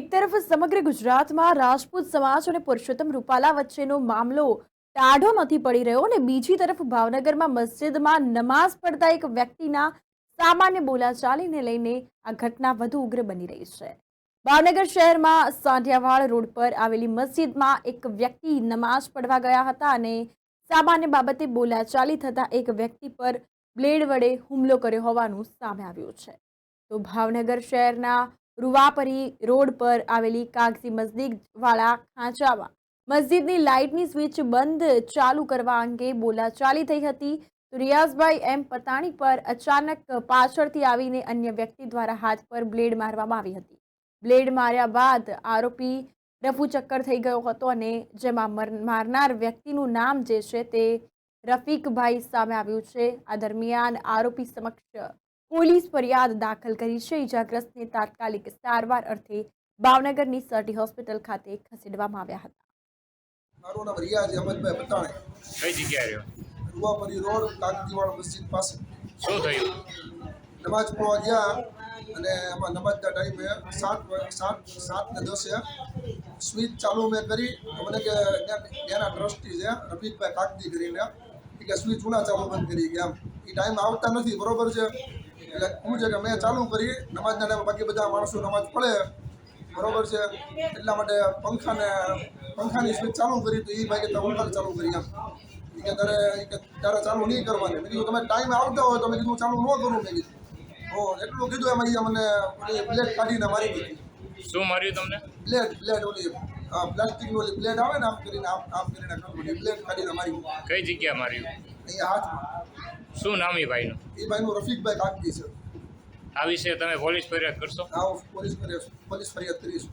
એક તરફ સમગ્ર ગુજરાતમાં રાજપૂત સમાજ અને પુરુષોત્તમ રૂપાલા વચ્ચેનો મામલો ટાઢો નથી પડી રહ્યો અને બીજી તરફ ભાવનગરમાં મસ્જિદમાં નમાઝ પડતા એક વ્યક્તિના સામાન્ય બોલાચાલીને લઈને આ ઘટના વધુ ઉગ્ર બની રહી છે. ભાવનગર શહેરમાં સાંઢિયાવાડ રોડ પર આવેલી મસ્જિદમાં એક વ્યક્તિ નમાઝ પડવા ગયા હતા અને સામાન્ય બાબતે બોલાચાલી થતા એક વ્યક્તિ પર બ્લેડ વડે હુમલો કર્યો હોવાનું સામે આવ્યું છે. તો ભાવનગર શહેરના રૂવાપરી રોડ પર આવેલી કાગઝી મસ્જિદ વાળા ખાંચામાં મસ્જિદની લાઇટની સ્વિચ બંધ ચાલુ કરવા અંગે બોલાચાલી થઈ હતી. તો રિયાઝભાઈ એમ પતાણી પર અચાનક પાછળથી આવીને અન્ય વ્યક્તિ દ્વારા હાથ પર બ્લેડ મારવામાં આવી હતી. બ્લેડ માર્યા બાદ આરોપી રફુ ચક્કર થઈ ગયો હતો અને જેમાં મારનાર વ્યક્તિનું નામ જે છે તે રફીકભાઈ સામે આવ્યું છે. આ દરમિયાન આરોપી સમક્ષ પોલીસ ફરિયાદ દાખલ કરી છે. ઇજાગ્રસ્તને તાત્કાલિક સારવાર અર્થે ભાવનગરની સર્ટી હોસ્પિટલ ખાતે ખસેડવામાં આવ્યા હતા. મારું નામ રિયાજ અહમદભાઈ પટાણે. કઈ જગ્યાએ રહ્યો? રૂવાપરી રોડ કાકતીવાડ મસ્જિદ પાસે. શું થયું? નમાજ પઢવા ગયા અને એમાં નમાજના ટાઈમે સાત સાત સાત ને દસે સ્વિચ ચાલુ મેં કરી. મને કે એના ટ્રસ્ટી છે રફીકભાઈ કાકતી કરીને એ કે સ્વિચ ઉના ચાલુ બંધ કરી ગયા એમ. એ ટાઈમ આવતા નથી બરોબર છે? એટલે શું છે કે મેં ચાલુ કરી નમાજના ટાઈમે બાકી બધા માણસો નમાજ પડે બરોબર છે? એટલા માટે પંખાને પંખાની સ્વિચ ચાલુ કરી તો એ ભાઈ કે તમે ચાલુ કરી ઈ કે તારે કે તારે ચાલુ નહીં કરવાની. મેં કીધું તમે ટાઈમ આવતા હોય તો મેં કીધું ચાલુ ન કરું મેં કીધું. ઓ એટલું કીધું એમાં ઈ મને પ્લેટ કાઢીને મારી દીધી. શું માર્યું તમને? પ્લેટ પ્લેટ ઓલી પ્લાસ્ટિક ઓલી પ્લેટ આવે ને આમ કરીને આમ આમ કરીને બ્લેડ કાઢીને મારી કઈ જગ્યા માર્યું? અહીંયા હાથમાં. શું નામ એ ભાઈનું? એ ભાઈનું રફીકભાઈ કાગદી છે. આ વિશે તમે પોલીસ ફરિયાદ કરશો? આવો પોલીસ ફરિયાદ પોલીસ ફરિયાદ કરીશું.